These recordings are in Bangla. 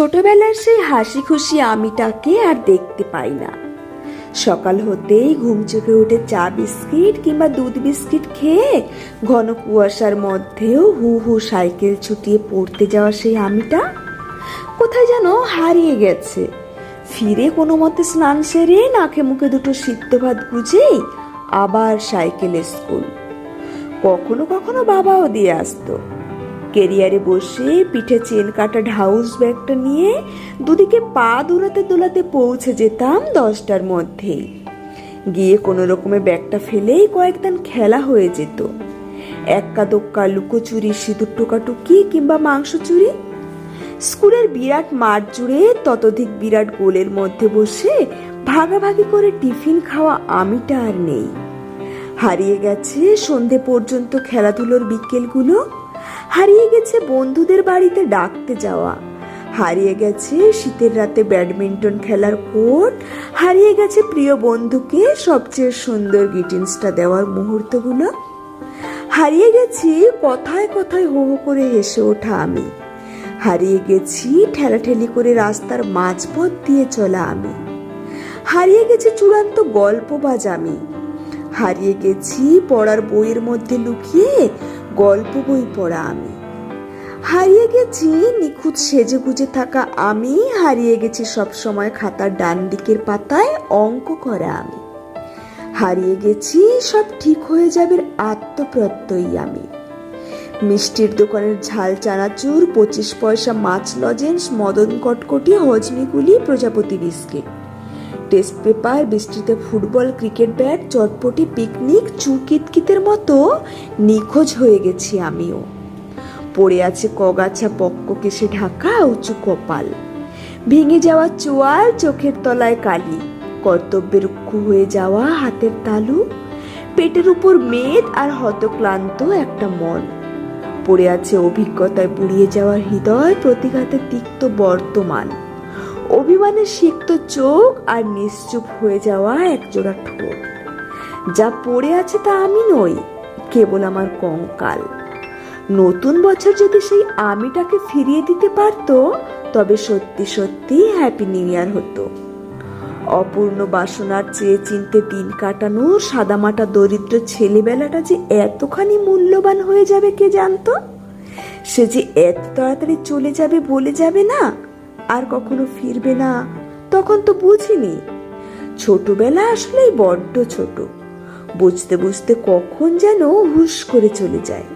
ছোটবেলার সেই হাসি খুশি আমিটাকে আর দেখতে পাই না। সকাল হতেই ঘুম চোখে উঠে চা বিস্কিট কিংবা দুধ বিস্কিট খেয়ে ঘন কুয়াশার মধ্যেও হু হু সাইকেল ছুটিয়ে পড়তে যাওয়া সেই আমিটা কোথায় যেন হারিয়ে গেছে। ফিরে কোনো মতে স্নান সেরে নাকে মুখে দুটো সিদ্ধ ভাত গুজেই আবার সাইকেলে স্কুল। কখনো কখনো বাবাও দিয়ে আসতো। কেরিয়ারে বসে পিঠে চেন কাটা হাউস ব্যাগটা নিয়ে দুদিকে পা দোলাতে দোলাতে পৌঁছে যেতাম দশটার মধ্যেই। গিয়ে কোনো রকমে ব্যাগটা ফেলেই কয়েকদিন খেলা হয়ে যেত। এক্কা দোক্কা লুকোচুরি সিঁদুর টোকাটুকি কিংবা মাংস চুরি। স্কুলের বিরাট মাঠ জুড়ে ততোধিক বিরাট গোলের মধ্যে বসে ভাগাভাগি করে টিফিন খাওয়া আমিটা আর নেই। হারিয়ে গেছে সন্ধে পর্যন্ত খেলাধুলোর বিকেলগুলো। হারিয়ে গেছে বন্ধুদের বাড়িতে ডাকতে যাওয়া। হারিয়ে গেছে শীতের রাতে ব্যাডমিন্টন খেলার কোর্ট। হারিয়ে গেছে প্রিয় বন্ধুকে সবচেয়ে সুন্দর গ্রিটিংসটা দেওয়ার মুহূর্তগুলো। হারিয়ে গেছি কথায় কথায় হো হো করে হেসে ওঠা আমি। হারিয়ে গেছি ঠেলাঠেলি করে রাস্তার মাঝপথ দিয়ে চলা আমি। হারিয়ে গেছে চূড়ান্ত গল্প বাজ আমি। হারিয়ে গেছি পড়ার বইয়ের মধ্যে লুকিয়ে গল্প বই পড়া আমি। হারিয়ে গেছি, নিখুঁত সেজে গুজে থাকা আমি, হারিয়ে গেছি সব সময় খাতার ডান দিকের পাতায় অঙ্ক করা আমি। হারিয়ে গেছি, সব ঠিক হয়ে যাবে আত্মপ্রত্যয়ী আমি। মিষ্টির দোকানের ঝাল চানাচুর, পঁচিশ পয়সা মাছ লজেন্স, মদন কটকটি, হজমিগুলি, প্রজাপতি বিস্কিট। টেস্ট পেপার বৃষ্টিতে ফুটবল, ক্রিকেট ব্যাট, চটপটি, পিকনিক চুকিতকিতের মতো নিখোঁজ হয়ে গেছি আমিও। পড়ে আছে কগাছা পক্ক কেসে ঢাকা, উঁচু কপাল। ভেঙে যাওয়া চোয়াল চোখের তলায় কালি। কর্তব্যের রুক্ষ হয়ে যাওয়া হাতের তালু। পেটের উপর মেদ আর হতক্লান্ত একটা মন। পড়ে আছে অভিজ্ঞতায় বুড়িয়ে যাওয়া হৃদয়, প্রতিঘাতে তিক্ত বর্তমান। অভিমানের সিক্ত চোখ আর নিশ্চুপ হয়ে যাওয়া একজোড়া ঠোঁট। যা পড়ে আছে তা আমি নই, কেবল আমার কঙ্কাল। নতুন বছর যদি সেই আমিটাকে ফিরিয়ে দিতে পারতো, তবে সত্যি সত্যি হ্যাপি নিউ ইয়ার হতো। অপূর্ণ বাসনার চেয়ে চিনতে দিন কাটানো সাদামাটা দরিদ্র ছেলেবেলাটা যে এতখানি মূল্যবান হয়ে যাবে কে জানতো? সে যে এত তাড়াতাড়ি চলে যাবে বলে যাবে না? আর কখনো ফিরবে না, তখন তো বুঝিনি। ছোটবেলা আসলেই বড্ড ছোট। বুঝতে বুঝতে কখন যেন হুশ করে চলে যায়।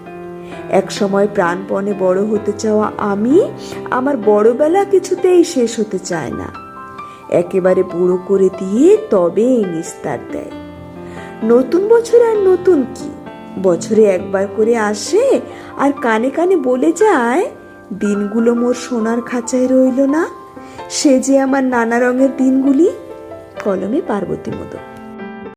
এক সময় প্রাণপণে বড় হতে চাওয়া আমি আমার বড়বেলা কিছুতেই শেষ হতে চায় না। একেবারে বুড়ো করে দিয়ে তবে নিস্তার দেয়। নতুন বছর আর নতুন কি? বছরে একবার করে আসে আর কানে কানে বলে যায় দিনগুলো মোর সোনার খাঁচায় রইল না? সে যে আমার নানা রঙের দিনগুলি, কলমে পার্বতী মোদক